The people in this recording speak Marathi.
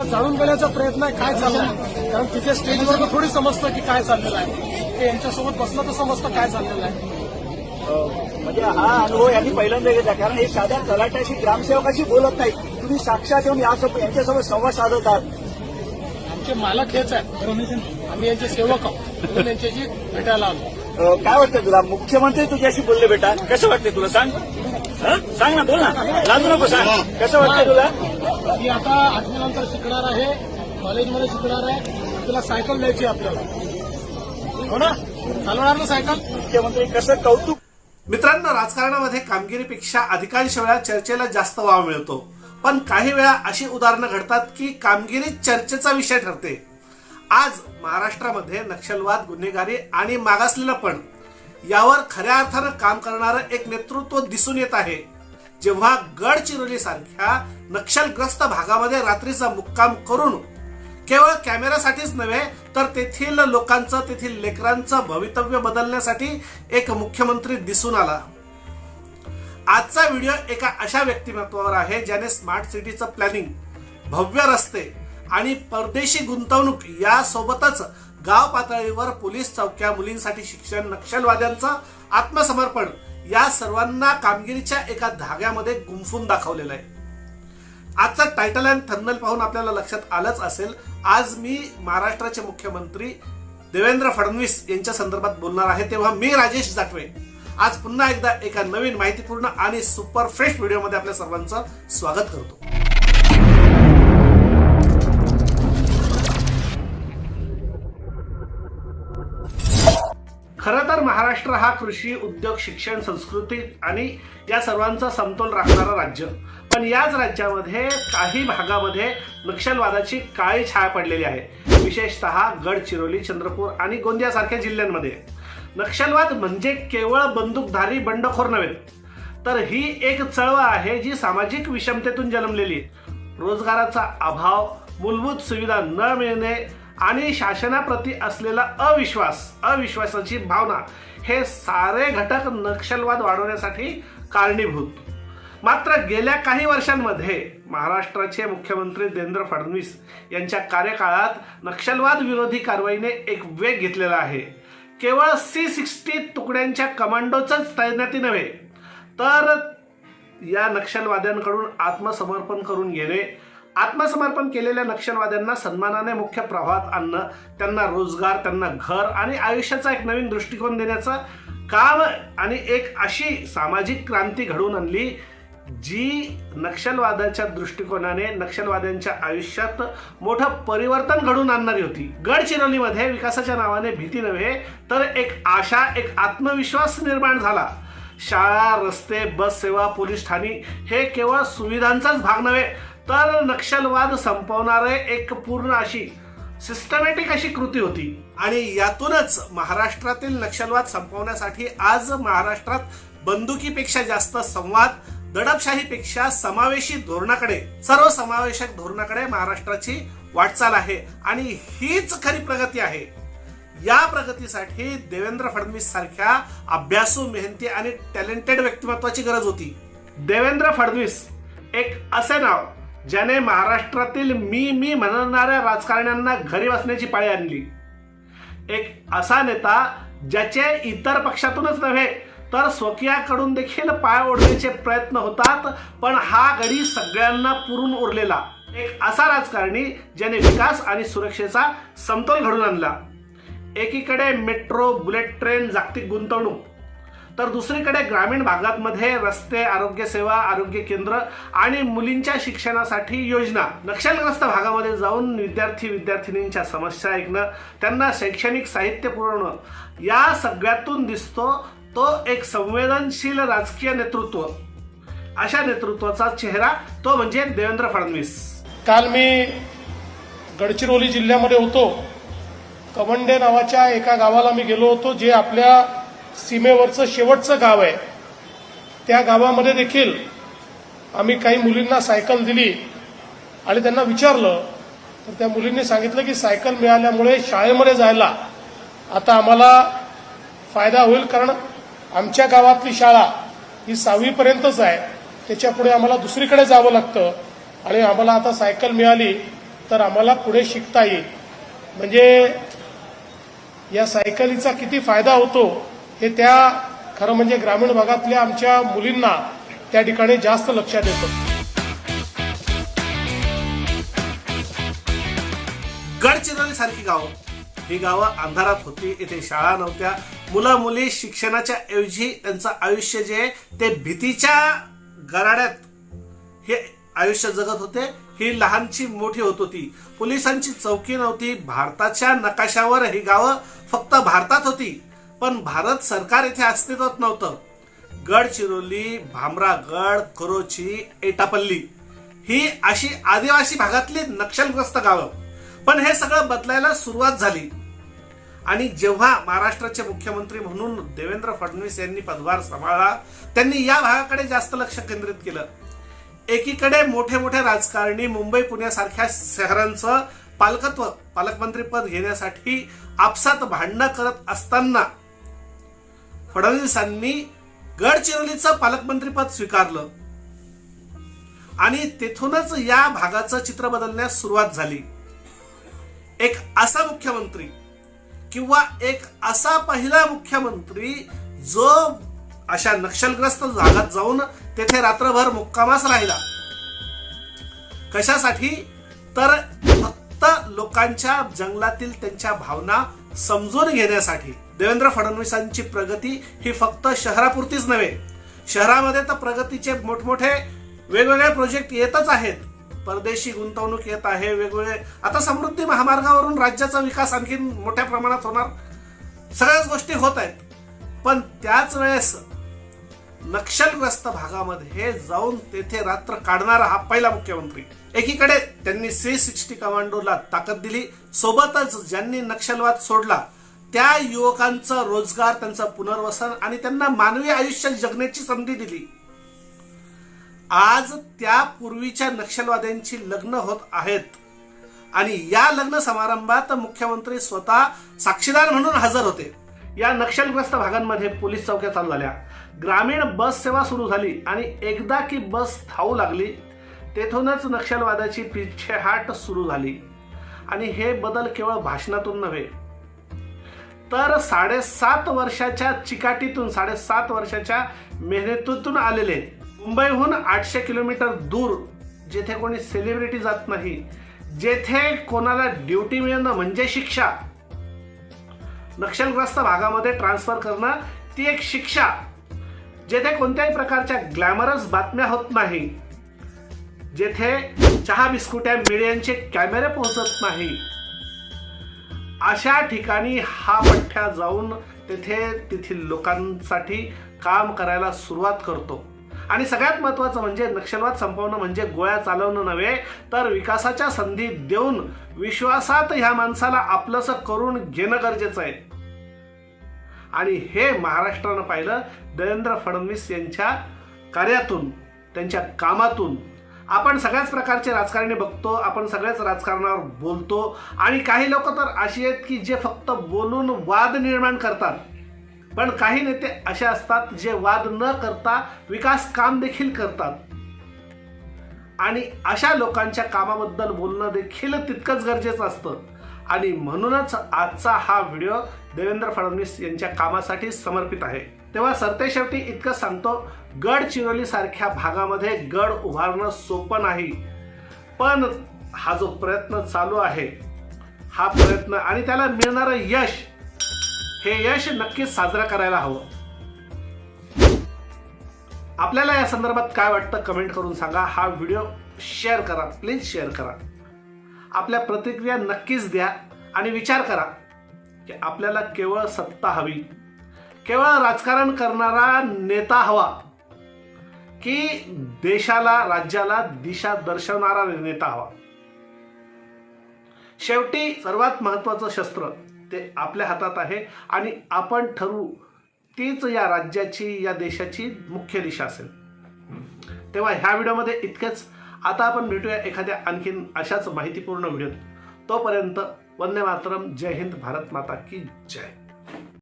जाणून घेण्याचा प्रयत्न आहे काय चाललंय? कारण तिथे स्टेजवर थोडी समजतं की काय चाललेलं आहे. ते यांच्यासोबत बसलं तर समजतं काय चाललेलं आहे. म्हणजे हा अनुभव यांनी पहिल्यांदा घेतला कारण हे साध्या तलाट्याशी ग्रामसेवकाशी बोलत नाही तुम्ही साक्षात येऊन यासोबत यांच्यासोबत संवाद साधत आहात. आमचे मालक हेच आहेत. आम्ही यांचे सेवक आहोत. यांच्याशी भेटायला आलो. काय वाटतं तुला? मुख्यमंत्री तुझ्याशी बोलले बेटा. कसं वाटतंय तुला? सांग? सांग ना बोल ना. लाजू नको सांग. कसं वाटतंय तुला? मी आता आठवीनंतर शिकणार आहे कॉलेजमध्ये शिकणार आहे. तुला सायकल द्यायची आपल्याला. हो ना? चालवणार ना सायकल? मुख्यमंत्री कसं कौतुक? मित्रांनो राजकारणामध्ये कामगिरीपेक्षा अधिकांश वेळा चर्चेला जास्त वाव मिळतो. पण काही वेळा अशी उदाहरणं घडतात की कामगिरी चर्चेचा विषय ठरते. आज महाराष्ट्रामध्ये नक्षलवाद गुन्हेगारी आणि मागासलेलं पण यावर खऱ्या अर्थानं काम करणारं एक नेतृत्व दिसून येत आहे. जेव्हा गडचिरोली सारख्या नक्षलग्रस्त भागामध्ये रात्रीचा मुक्काम करून केवळ कॅमेऱ्यासाठीच नव्हे तर तेथील लोकांचं तेथील लेकरांचं भवितव्य बदलण्यासाठी एक मुख्यमंत्री दिसून आला. आजचा व्हिडिओ एका अशा व्यक्तिमत्वावर आहे ज्याने स्मार्ट सिटीचं प्लॅनिंग भव्य रस्ते आणि परदेशी गुंतवणूक यासोबतच गाव पातळीवर पोलीस चौक्या मुलींसाठी शिक्षण नक्षलवाद्यांचं आत्मसमर्पण या सर्वांना कामगिरीच्या एका धाग्यामध्ये गुंफून दाखवलेलं आहे. आजचा टायटल अँड थंबनेल पाहून आपल्याला लक्षात आलंच असेल. आज मी महाराष्ट्राचे मुख्यमंत्री देवेंद्र फडणवीस यांच्या संदर्भात बोलणार आहे. तेव्हा मी राजेश जाटवे. आज पुन्हा एकदा एका नवीन माहितीपूर्ण आणि सुपर फ्रेश व्हिडिओमध्ये आपल्या सर्वांचं स्वागत करतो. खरं तर महाराष्ट्र हा कृषी उद्योग शिक्षण संस्कृती आणि या सर्वांचा समतोल राखणारं राज्य. पण याच राज्यामध्ये काही भागामध्ये नक्षलवादाची काळी छाया पडलेली आहे. विशेषतः गडचिरोली चंद्रपूर आणि गोंदियासारख्या जिल्ह्यांमध्ये. नक्षलवाद म्हणजे केवळ बंदूकधारी बंडखोर नव्हे तर ही एक चळवळ आहे जी सामाजिक विषमतेतून जन्मलेली. रोजगाराचा अभाव मूलभूत सुविधा न मिळणे आणि शासनाप्रती असलेला अविश्वास अविश्वासाची भावना हे सारे घटक नक्षलवाद वाढवण्यासाठी कारणीभूत. मात्र गेल्या काही वर्षांमध्ये महाराष्ट्राचे मुख्यमंत्री देवेंद्र फडणवीस यांच्या कार्यकाळात नक्षलवाद विरोधी कारवाईने एक वेग घेतलेला आहे. केवळ सी सिक्स्टी तुकड्यांच्या कमांडोच तैनाती नव्हे तर या नक्षलवाद्यांकडून आत्मसमर्पण करून घेणे आत्मसमर्पण केलेल्या नक्षलवाद्यांना सन्मानाने मुख्य प्रवाहात आणणं त्यांना रोजगार त्यांना घर आणि आयुष्याचा एक नवीन दृष्टिकोन देण्याचं काम आणि एक अशी सामाजिक क्रांती घडवून आणली जी नक्षलवादाच्या दृष्टिकोनाने नक्षलवाद्यांच्या आयुष्यात मोठं परिवर्तन घडून आणणारी होती. गडचिरोलीमध्ये विकासाच्या नावाने भीती नव्हे तर एक आशा एक आत्मविश्वास निर्माण झाला. शाळा रस्ते बस सेवा पोलीस ठाणी हे केवळ सुविधांचाच भाग नव्हे तर नक्षलवाद संपवणारे एक पूर्ण अशी सिस्टमॅटिक अशी कृती होती. आणि यातूनच महाराष्ट्रातील नक्षलवाद संपवण्यासाठी आज महाराष्ट्रात बंदुकीपेक्षा जास्त संवाद दडपशाहीपेक्षा समावेशी धोरणाकडे सर्व समावेशक धोरणाकडे महाराष्ट्राची वाटचाल आहे. आणि हीच खरी प्रगती आहे. या प्रगतीसाठी देवेंद्र फडणवीस सारख्या अभ्यासू मेहनती आणि टॅलेंटेड व्यक्तिमत्वाची गरज होती. देवेंद्र फडणवीस एक असे नाव ज्याने महाराष्ट्रातील मी मी म्हणणाऱ्या राजकारण्यांना घरी बसण्याची पाळी आणली. एक असा नेता ज्याचे इतर पक्षातूनच नव्हे तर स्वकीयाकडून देखील पाय ओढण्याचे प्रयत्न होतात पण हा गडी सगळ्यांना पुरून उरलेला. एक असा राजकारणी ज्याने विकास आणि सुरक्षेचा समतोल घडून आणला. एकीकडे मेट्रो बुलेट ट्रेन जागतिक गुंतवणूक तर दुसरीकडे ग्रामीण भागांमध्ये रस्ते आरोग्य सेवा आरोग्य केंद्र आणि मुलींच्या शिक्षणासाठी योजना. नक्षलग्रस्त भागामध्ये जाऊन विद्यार्थी विद्यार्थिनींच्या समस्या ऐकणं त्यांना शैक्षणिक साहित्य पुरवणं या सगळ्यातून दिसतो तो एक संवेदनशील राजकीय नेतृत्व. अशा नेतृत्वाचा चेहरा तो म्हणजे देवेंद्र फडणवीस. काल मी गडचिरोली जिल्ह्यामध्ये होतो. कवंडे नावाच्या एका गावाला मी गेलो होतो जे आपल्या सीमेवरचं शेवटचं गाव आहे. त्या गावामध्ये देखील आम्ही काही मुलींना सायकल दिली आणि त्यांना विचारलं. तर त्या मुलींनी सांगितलं की सायकल मिळाल्यामुळे शाळेमध्ये जायला आता आम्हाला फायदा होईल कारण आमच्या गावातली शाळा ही सहावीपर्यंतच आहे. त्याच्यापुढे आम्हाला दुसरीकडे जावं लागतं आणि आम्हाला आता सायकल मिळाली तर आम्हाला पुढे शिकता येईल. म्हणजे या सायकलीचा किती फायदा होतो हे त्या खरं म्हणजे ग्रामीण भागातल्या आमच्या मुलींना त्या ठिकाणी जास्त लक्षात येतं. गडचिरोली सारखी गावं. ही गावं अंधारात होती. इथे शाळा नव्हत्या. मुलं मुली शिक्षणाच्या ऐवजी त्यांचं आयुष्य जे आहे ते भीतीच्या गराड्यात हे आयुष्य जगत होते. ही लहानची मोठी होत होती. पोलिसांची चौकी नव्हती. भारताच्या नकाशावर ही गावं फक्त भारतात होती. पण भारत सरकार इथे अस्तित्वात नव्हतं. गडचिरोली भामरागड करोची एटापल्ली ही अशी आदिवासी भागातली नक्षलग्रस्त गावं. पण हे सगळं बदलायला सुरुवात झाली. आणि जेव्हा महाराष्ट्राचे मुख्यमंत्री म्हणून देवेंद्र फडणवीस यांनी पदभार सांभाळला त्यांनी या भागाकडे जास्त लक्ष केंद्रित केलं. एकीकडे मोठे मोठे राजकारणी मुंबई पुण्यासारख्या शहरांचं पालकत्व पालकमंत्रीपद घेण्यासाठी आपसात भांडणं करत असताना फडणवीसांनी गडचिरोलीचं पालकमंत्रीपद स्वीकारलं. आणि तेथूनच या भागाचं चित्र बदलण्यास सुरुवात झाली. एक असा मुख्यमंत्री किंवा एक असा पहिला मुख्यमंत्री जो अशा नक्षलग्रस्त भागात जाऊन तेथे रात्रभर मुक्कामास राहिला. कशासाठी? तर फक्त लोकांच्या जंगलातील त्यांच्या भावना समजून घेण्यासाठी देवेंद्र फडणवीसांची प्रगती ही फक्त शहरापुरतीच नव्हे. शहरामध्ये तर प्रगतीचे मोठमोठे वेगवेगळे प्रोजेक्ट येतच आहेत. परदेशी गुंतवणूक येत आहे वेगवेगळे. आता समृद्धी महामार्गावरून राज्याचा विकास आणखी मोठ्या प्रमाणात होणार. सगळ्याच गोष्टी होत आहेत. पण त्याच वेळेस नक्षलग्रस्त भागामध्ये जाऊन तेथे रात्र काढणारा हा पहिला मुख्यमंत्री. एकीकडे त्यांनी सी सिक्स्टी कमांडोला ताकद दिली सोबतच ज्यांनी नक्षलवाद सोडला त्या युवकांचा रोजगार त्यांचं पुनर्वसन आणि त्यांना मानवी आयुष्य जगण्याची संधी दिली. आज त्या पूर्वीच्या नक्षलवाद्यांची लग्न होत आहेत. आणि या लग्न समारंभात मुख्यमंत्री स्वतः साक्षीदार म्हणून हजर होते. या नक्षलग्रस्त भागांमध्ये पोलीस चौक्या चालू झाल्या. ग्रामीण बस सेवा सुरू झाली आणि एकदा की बस धावू लागली तेथूनच नक्षलवादाची पिछेहाट सुरू झाली. आणि हे बदल केवळ भाषणातून नव्हे तर साडेसात वर्षाच्या चिकाटीतून साडेसात वर्षाच्या मेहनतीतून आलेले मुंबईहून आठशे किलोमीटर दूर जेथे कोणी सेलिब्रिटी जात नाही जेथे कोणाला ड्युटी मिळणं म्हणजे शिक्षा नक्षलग्रस्त भागामध्ये ट्रान्सफर करणं ती एक शिक्षा जेथे कोणत्याही प्रकारच्या ग्लॅमरस बातम्या होत नाही जेथे चहा बिस्कुट्या मीडियांचे कॅमेरे पोहोचत नाही. अशा ठिकाणी हा पठ्ठ्या जाऊन तेथे तेथील लोकांसाठी काम करायला सुरुवात करतो. आणि सगळ्यात महत्त्वाचं म्हणजे नक्षलवाद संपवणं म्हणजे गोळ्या चालवणं नव्हे तर विकासाच्या संधी देऊन विश्वासात ह्या माणसाला आपलंसं करून घेणं गरजेचं आहे. आणि हे महाराष्ट्रानं पाहिलं देवेंद्र फडणवीस यांच्या कार्यातून त्यांच्या कामातून. आपण सगळ्याच प्रकारचे राजकारणी बघतो आपण सगळ्याच राजकारणावर बोलतो आणि काही लोक तर अशी आहेत की जे फक्त बोलून वाद निर्माण करतात. पण काही नेते असे असतात जे वाद न करता विकास काम देखील करतात. आणि अशा लोकांच्या कामाबद्दल बोलणं देखील तितकंच गरजेचं असतं. आणि म्हणूनच आजचा हा व्हिडिओ देवेंद्र फडणवीस यांच्या कामासाठी समर्पित आहे. तेव्हा सरतेशेवटी इतकं सांगतो गडचिरोली सारख्या भागामध्ये गड उभारणं सोपं नाही. पण हा जो प्रयत्न चालू आहे हा प्रयत्न आणि त्याला मिळणारं यश हे यश नक्कीच साजरा करायला हवं. आपल्याला या संदर्भात काय वाटतं कमेंट करून सांगा. हा व्हिडिओ शेअर करा. प्लीज शेअर करा. आपल्या प्रतिक्रिया नक्कीच द्या आणि विचार करा की आपल्याला केवळ सत्ता हवी. केवळ राजकारण करणारा नेता हवा की देशाला राज्याला दिशा दर्शवणारा नेता हवा. शेवटी सर्वात महत्वाचं शस्त्र ते आपल्या हातात आहे. आणि आपण ठरवू तीच या राज्याची या देशाची मुख्य दिशा असेल. तेव्हा ह्या व्हिडिओमध्ये इतकेच. आता आपण भेटूया एखाद्या आणखीन अशाच माहितीपूर्ण व्हिडिओत. तोपर्यंत वंदे मातरम जय हिंद भारत माता की जय.